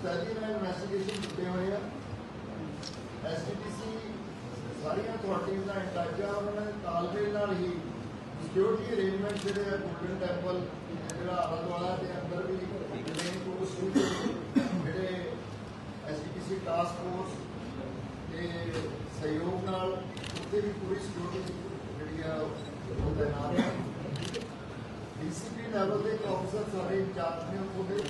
ਮੁਸਤੈਦੀ ਨਾਲ ਇਨਵੈਸਟੀਗੇਸ਼ਨ ਕੀਤੇ ਹੋਏ ਆ। ਐਸਟੀਪੀਸੀ ਸਾਰੀਆਂ ਅਥਾਰਟੀਆਂ ਦਾ ਇੰਟਾਜਾ ਉਹਨਾਂ ਨੇ ਤਾਲਮੇਲ ਨਾਲ ਹੀ ਸਿਕਿਉਰਿਟੀ ਅਰੇਂਜਮੈਂਟ ਜਿਹੜੇ ਆ ਗੋਲਡਨ ਟੈਂਪਲ ਜਿਹੜਾ ਆਲਾ ਦੁਆਲਾ ਦੇ ਅੰਦਰ ਵੀ ਮੇਨ ਕੋਰਸ ਜਿਹੜੇ ਐਸਟੀਪੀਸੀ ਟਾਸਕ ਫੋਰਸ ਦੇ ਸਹਿਯੋਗ ਨਾਲ ਉੱਤੇ ਵੀ ਪੂਰੀ ਸਿਕਿਉਰਿਟੀ ਜਿਹੜੀ ਆ, ਉਹ ਤੈਨਾਤ ਹੈ ਡੀਸੀਪੀ ਲੈਵਲ ਦੇ ਅਫਸਰ ਸਾਰੇ ਇੰਚਾਰਜ ਨੇ ਉਹਦੇ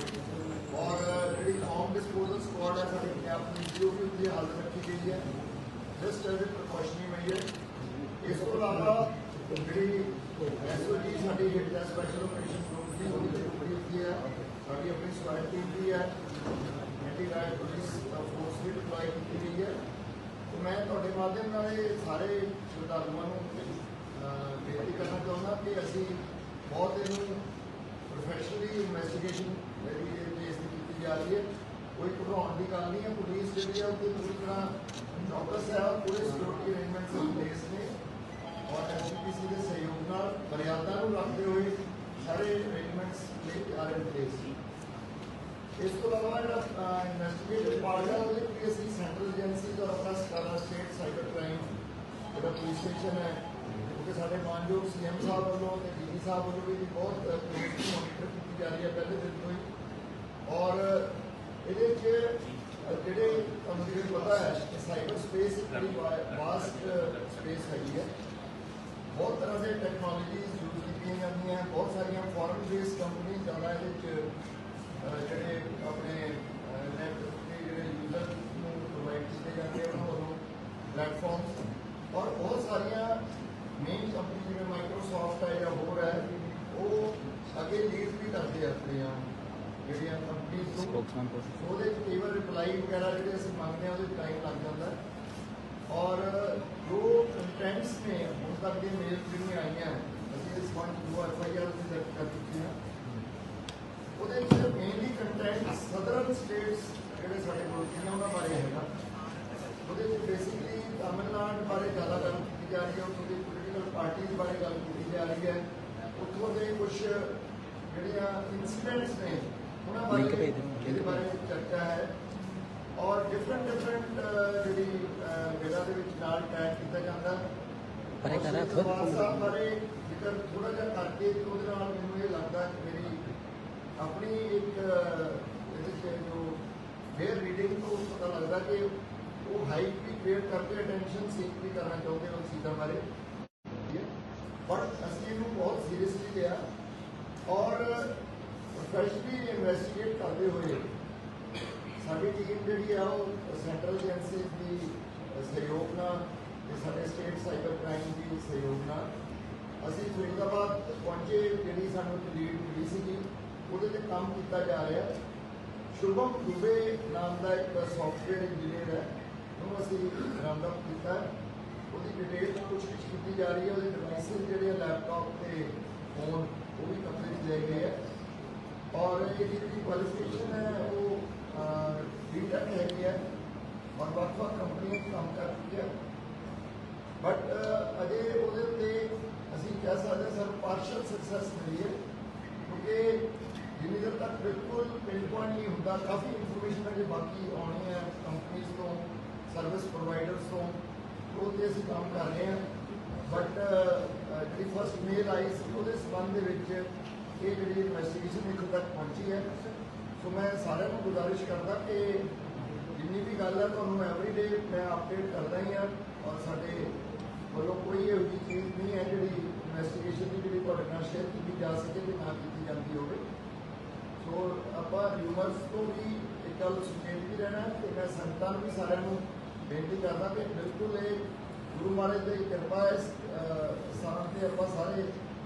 ਔਰ ਜਿਹੜੀ ਫਾਰਮ ਡਿਸਪੋਜ਼ਲ ਸਕੁਆਡ ਹੈ ਸਾਡੀ ਪੰਜਾਬ ਦੀ ਉਹ ਵੀ ਉਹਦੀ ਹਾਲਤ ਰੱਖੀ ਗਈ ਹੈ। Just as a precautionary measure ਇਸ ਤੋਂ ਇਲਾਵਾ ਜਿਹੜੀ ਐਸਓਜੀ ਸਾਡੀ ਹਿੱਟ ਦਾ ਸਪੈਸ਼ਲ ਆਪਰੇਸ਼ਨ ਗਰੁੱਪ ਦੀ, ਉਹਦੀ ਟੁਕੜੀ ਹੁੰਦੀ ਹੈ, ਸਾਡੀ ਆਪਣੀ ਸਵਾਇਤ ਟੀਮ ਵੀ ਹੈ। ਐਂਟੀ ਰਾਇਟ ਪੁਲਿਸ ਫੋਰਸ ਵੀ ਡਿਪਲੋਏ ਕੀਤੀ ਗਈ ਹੈ। ਤੇ ਮੈਂ ਤੁਹਾਡੇ ਮਾਧਿਅਮ ਨਾਲ ਇਹ ਸਾਰੇ ਸ਼ਰਧਾਲੂਆਂ ਨੂੰ ਬੇਨਤੀ ਕਰਨਾ ਚਾਹੁੰਦਾ ਕਿ ਅਸੀਂ ਬਹੁਤ ਇਹਨੂੰ ਪ੍ਰੋਫੈਸ਼ਨਲੀ ਇਨਵੈਸਟੀਗੇਸ਼ਨ ਜਿਹੜੀ ਇਹ ਕੇਸ ਦੀ ਕੀਤੀ ਜਾ ਰਹੀ ਹੈ ਕੋਈ ਘਬਰਾਉਣ ਦੀ ਗੱਲ ਨਹੀਂ ਹੈ ਪੁਲਿਸ ਜਿਹੜੀ ਹੈ ਉਹ ਤੇ ਪੂਰੀ ਤਰ੍ਹਾਂ ਚੌਕਸ ਹੈ ਔਰ ਪੂਰੇ ਸਿਕਿਉਰਿਟੀ ਅਰੇਂਜਮੈਂਟਸ ਇਨ ਪਲੇਸ ਨੇ ਔਰ ਐਸਪੀਸੀ ਦੇ ਸਹਿਯੋਗ ਨਾਲ ਮਰਿਆਦਾ ਨੂੰ ਰੱਖਦੇ ਹੋਏ ਸਾਰੇ ਅਰੇਂਜਮੈਂਟਸ ਲਈ ਆਰ ਇਨ ਪਲੇਸ ਇਸ ਤੋਂ ਇਲਾਵਾ ਜਿਹੜਾ ਇਨਵੈਸਟੀਗੇਟਿਵ ਪਾਰਟ ਹੈ ਉਹਦੇ ਵਿੱਚ ਅਸੀਂ ਸੈਂਟਰਲ ਏਜੰਸੀਜ਼ ਔਰ ਆਪਣਾ ਸਟਾਰਾ ਸਟੇਟ ਸਾਈਬਰ ਕ੍ਰਾਈਮ ਜਿਹੜਾ ਪੁਲਿਸ ਸਟੇਸ਼ਨ ਹੈ ਕਿਉਂਕਿ ਸਾਡੇ ਮਾਨਯੋਗ ਸੀਐਮ ਸਾਹਿਬ ਵੱਲੋਂ ਤੇ ਡੀਜੀ ਸਾਹਿਬ ਵੱਲੋਂ ਵੀ ਬਹੁਤ ਕਲੋਜ਼ਲੀ ਮੋਨੀਟਰ ਕੀਤੀ ਜਾ ਰਹੀ ਹੈ ਪਹਿਲੇ ਦਿਨ ਤੋਂ ਹੀ ਔਰ ਇਹਦੇ ਵਿੱਚ ਅਹ, ਜਿਹੜੇ ਤੁਹਾਨੂੰ ਜਿਵੇਂ ਪਤਾ ਹੈ ਕਿ ਸਾਈਬਰ ਸਪੇਸ ਇੱਕ ਬੜੀ ਵਾਸਟ ਸਪੇਸ ਹੈਗੀ ਹੈ ਬਹੁਤ ਤਰ੍ਹਾਂ ਦੇ ਟੈਕਨੋਲੋਜੀਜ਼ ਯੂਜ਼ ਕੀਤੀਆਂ ਜਾਂਦੀਆਂ ਬਹੁਤ ਸਾਰੀਆਂ ਫੋਰਨ ਬੇਸ ਕੰਪਨੀ ਜ਼ਿਆਦਾ ਇਹਦੇ ਵਿੱਚ ਅਹ, ਜਿਹੜੇ ਆਪਣੇ ਨੈਟ ਦੇ ਜਿਹੜੇ ਯੂਜ਼ਰ ਨੂੰ ਪ੍ਰੋਵਾਈਡ ਕੀਤੇ ਜਾਂਦੇ ਆ ਉਹਨਾਂ ਵੱਲੋਂ ਪਲੇਟਫਾਰਮਸ ਔਰ ਬਹੁਤ ਸਾਰੀਆਂ ਮੇਨ ਕੰਪਨੀ ਜਿਵੇਂ ਮਾਈਕਰੋਸਾਫਟ ਹੈ ਜਾਂ ਹੋਰ ਹੈ ਉਹ ਅੱਗੇ ਲੀਡ ਵੀ ਕਰਦੇ ਆ ਆਪਣੀਆਂ ਜਿਹੜੀਆਂ ਕੰਪਨੀਆਂ ਤੋਂ Spokesman for- ਸੋ ਉਹਦੇ ਵਿੱਚ ਕਈ ਵਾਰ ਰਿਪਲਾਈ ਵਗੈਰਾ ਜਿਹੜੇ ਅਸੀਂ ਮੰਗਦੇ ਆ ਉਹਦੇ ਟਾਈਮ ਲੱਗ ਜਾਂਦਾ ਹੈ। ਔਰ ਜੋ ਕੰਟੈਂਟਸ ਨੇ ਹੁਣ ਤੱਕ ਦੀ ਮੇਲ ਜਿਹੜੀਆਂ ਆਈਆਂ ਅਸੀਂ ਇਸ ਪੁਆਇੰਟ ਨੂੰ ਐਫ ਆਈ ਆਰ ਵੀ ਦਰਜ ਕਰ ਚੁੱਕੇ ਹਾਂ ਉਹਦੇ ਵਿੱਚ ਮੇਨਲੀ ਕੰਟੈਂਟ ਸਦਰਨ ਸਟੇਟਸ ਜਿਹੜੇ ਸਾਡੇ ਮੁਲਕ ਨੇ ਉਹਨਾਂ ਬਾਰੇ ਹੈਗਾ ਉਹਦੇ ਵਿੱਚ ਬੇਸਿਕਲੀ ਤਾਮਿਲਨਾਡੂ ਬਾਰੇ ਜ਼ਿਆਦਾ ਗੱਲ ਕੀਤੀ ਜਾ ਰਹੀ ਹੈ ਉੱਥੋਂ ਦੀ ਪੋਲੀਟੀਕਲ ਪਾਰਟੀਆਂ ਬਾਰੇ ਗੱਲ ਕੀਤੀ ਜਾ ਰਹੀ ਹੈ ਉੱਥੋਂ ਦੇ ਕੁਝ ਜਿਹੜੀਆਂ ਇਨਸੀਡੈਂਟਸ ਨੇ Link ਭੇਜ ਇਹਦੇ ਬਾਰੇ ਚਰਚਾ ਹੈ। ਔਰ ਡਿਫਰੈਂਟ ਡਿਫਰੈਂਟ ਜਿਹੜੀ ਜਗ੍ਹਾ ਦੇ ਵਿੱਚ ਨਾਲ ਟੈਗ ਕੀਤਾ ਜਾਂਦਾ। ਪਰ ਕਰਾ ਖੁਦ ਸਾਹਿਬ ਬਾਰੇ ਜ਼ਿਕਰ ਥੋੜਾ ਜਿਹਾ ਕਰਕੇ ਤੇ ਉਹਦੇ ਨਾਲ ਮੈਨੂੰ ਇਹ ਲੱਗਦਾ ਕਿ ਮੇਰੀ ਆਪਣੀ ਇੱਕ ਇਹਦੇ 'ਚ ਜੋ ਫੇਅਰ ਰੀਡਿੰਗ ਤੋਂ ਪਤਾ ਲੱਗਦਾ ਕਿ ਉਹ ਹਾਈਟ ਵੀ ਕ੍ਰੀਏਟ ਕਰਕੇ ਅਟੈਂਸ਼ਨ ਸੀਕ ਵੀ ਕਰਨਾ ਚਾਹੁੰਦੇ ਹੋ ਚੀਜ਼ਾਂ ਬਾਰੇ। ਬਟ ਅਸੀਂ ਇਹਨੂੰ ਬਹੁਤ ਸੀਰੀਅਸਲੀ ਲਿਆ। ਔਰ ਸਪੈਸ਼ਲੀ ਇਨਵੈਸਟੀਗੇਟ ਕਰਦੇ ਹੋਏ। ਸਾਡੀ ਟੀਮ ਜਿਹੜੀ ਆ, ਉਹ ਸੈਂਟਰਲ ਏਜੰਸੀ ਦੀ ਸਹਿਯੋਗ ਨਾਲ ਤੇ ਸਾਡੇ ਸਟੇਟ ਸਾਈਬਰ ਕ੍ਰਾਈਮ ਦੀ ਸਹਿਯੋਗ ਨਾਲ ਅਸੀਂ ਫਰੀਦਾਬਾਦ ਪਹੁੰਚੇ, ਜਿਹੜੀ ਸਾਨੂੰ ਇੱਕ ਮਿਲੀ ਸੀਗੀ, ਉਹਦੇ ਤੇ ਕੰਮ ਕੀਤਾ ਜਾ ਰਿਹਾ। ਸ਼ੁਭਮ ਦੁਬੇ ਨਾਮ ਦਾ ਇੱਕ ਸੌਫਟਵੇਅਰ ਇੰਜੀਨੀਅਰ ਹੈ, ਉਹਨੂੰ ਅਸੀਂ ਰਾਉਂਡ ਕੀਤਾ। ਉਹਦੀ ਡਿਟੇਲ ਤੋਂ ਕੁਝ ਕੁਝ ਕੀਤੀ ਜਾ ਰਹੀ ਹੈ, ਉਹਦੇ ਡਿਵਾਈਸਿਸ ਜਿਹੜੇ ਲੈਪਟਾਪ ਤੇ ਫੋਨ ਉਹ ਵੀ ਕਬਜ਼ੇ 'ਚ ਲਏ ਗਏ ਹੈ ਔਰ ਇਹਦੀ ਜਿਹੜੀ ਕੁਆਲੀਫਿਕੇਸ਼ਨ ਹੈ ਉਹ ਬੀਟੈਕ ਹੈਗੀ ਹੈ, ਔਰ ਵੱਖ ਵੱਖ ਕੰਪਨੀਆਂ 'ਚ ਕੰਮ ਕਰ ਚੁੱਕੀ ਹੈ। ਬਟ ਅਜੇ ਉਹਦੇ ਉੱਤੇ ਅਸੀਂ ਕਹਿ ਸਕਦੇ ਸਰ ਪਾਰਸ਼ਲ ਸਕਸੈਸ ਮਿਲੀ ਹੈ, ਕਿਉਂਕਿ ਜਿੰਨੀ ਦੇਰ ਤੱਕ ਬਿਲਕੁਲ ਪਿੰਨ ਪੁਆਇੰਟ ਨਹੀਂ ਹੁੰਦਾ, ਕਾਫੀ ਇਨਫੋਰਮੇਸ਼ਨ ਅਜੇ ਬਾਕੀ ਆਉਣੀ ਹੈ ਕੰਪਨੀਆਂ ਤੋਂ ਸਰਵਿਸ ਪ੍ਰੋਵਾਈਡਰਸ ਤੋਂ ਉਹ ਤੇ ਅਸੀਂ ਕੰਮ ਕਰ ਰਹੇ ਹਾਂ। ਬਟ ਜਿਹੜੀ ਫਸਟ ਮੇਲ ਆਈ ਸੀ ਉਹਦੇ ਸਬੰਧ ਦੇ ਵਿੱਚ ਇਹ ਜਿਹੜੀ ਇਨਵੈਸਟੀਗੇਸ਼ਨ ਇੱਥੋਂ ਤੱਕ ਪਹੁੰਚੀ ਹੈ। ਸੋ ਮੈਂ ਸਾਰਿਆਂ ਨੂੰ ਗੁਜ਼ਾਰਿਸ਼ ਕਰਦਾ ਕਿ ਜਿੰਨੀ ਵੀ ਗੱਲ ਹੈ ਤੁਹਾਨੂੰ ਐਵਰੀਡੇ ਮੈਂ ਅਪਡੇਟ ਕਰਦਾ ਹੀ ਹਾਂ ਔਰ ਸਾਡੇ ਵੱਲੋਂ ਕੋਈ ਇਹੋ ਜਿਹੀ ਚੀਜ਼ ਨਹੀਂ ਹੈ ਜਿਹੜੀ ਇਨਵੈਸਟੀਗੇਸ਼ਨ ਦੀ ਜਿਹੜੀ ਤੁਹਾਡੇ ਨਾਲ ਸ਼ੇਅਰ ਕੀਤੀ ਜਾ ਸਕੇ ਤੇ ਨਾ ਕੀਤੀ ਜਾਂਦੀ ਹੋਵੇ। ਸੋ ਆਪਾਂ ਰਿਊਮਰਸ ਤੋਂ ਵੀ ਇੱਕ ਗੱਲ ਸੁਚੇਤ ਵੀ ਰਹਿਣਾ ਹੈ ਮੈਂ ਸੰਗਤਾਂ ਨੂੰ ਵੀ ਸਾਰਿਆਂ ਨੂੰ ਬੇਨਤੀ ਕਰਦਾ ਕਿ ਬਿਲਕੁਲ ਇਹ ਗੁਰੂ ਮਹਾਰਾਜ ਦੀ ਕਿਰਪਾ ਹੈ। ਇਸ ਸਥਾਨ ਤੇ ਆਪਾਂ ਸਾਰੇ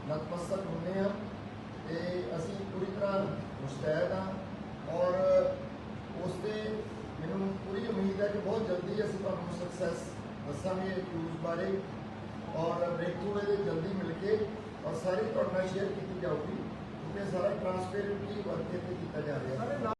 ਨਤਮਸਤਕ ਹੁੰਦੇ ਹਾਂ ਤੇ ਅਸੀਂ ਪੂਰੀ ਤਰ੍ਹਾਂ ਮੁਸਤੈਦ ਹਾਂ ਔਰ ਉਸ ਤੇ ਮੈਨੂੰ ਪੂਰੀ ਉਮੀਦ ਹੈ ਕਿ ਬਹੁਤ ਜਲਦੀ ਅਸੀਂ ਤੁਹਾਨੂੰ ਸਕਸੈਸ ਦੱਸਾਂਗੇ ਯੂਜ਼ ਬਾਰੇ ਔਰ ਬ੍ਰੇਕਥਰੂ ਇਹਦੇ ਜਲਦੀ ਮਿਲ ਕੇ ਔਰ ਸਾਰੀ ਤੁਹਾਡੇ ਨਾਲ ਸ਼ੇਅਰ ਕੀਤੀ ਜਾਊਗੀ ਕਿਉਂਕਿ ਸਾਰਾ ਟ੍ਰਾਂਸਪੇਰੈਂਟਲੀ ਵਰਕ ਇੱਥੇ ਕੀਤਾ ਜਾ ਰਿਹਾ ਹੈ।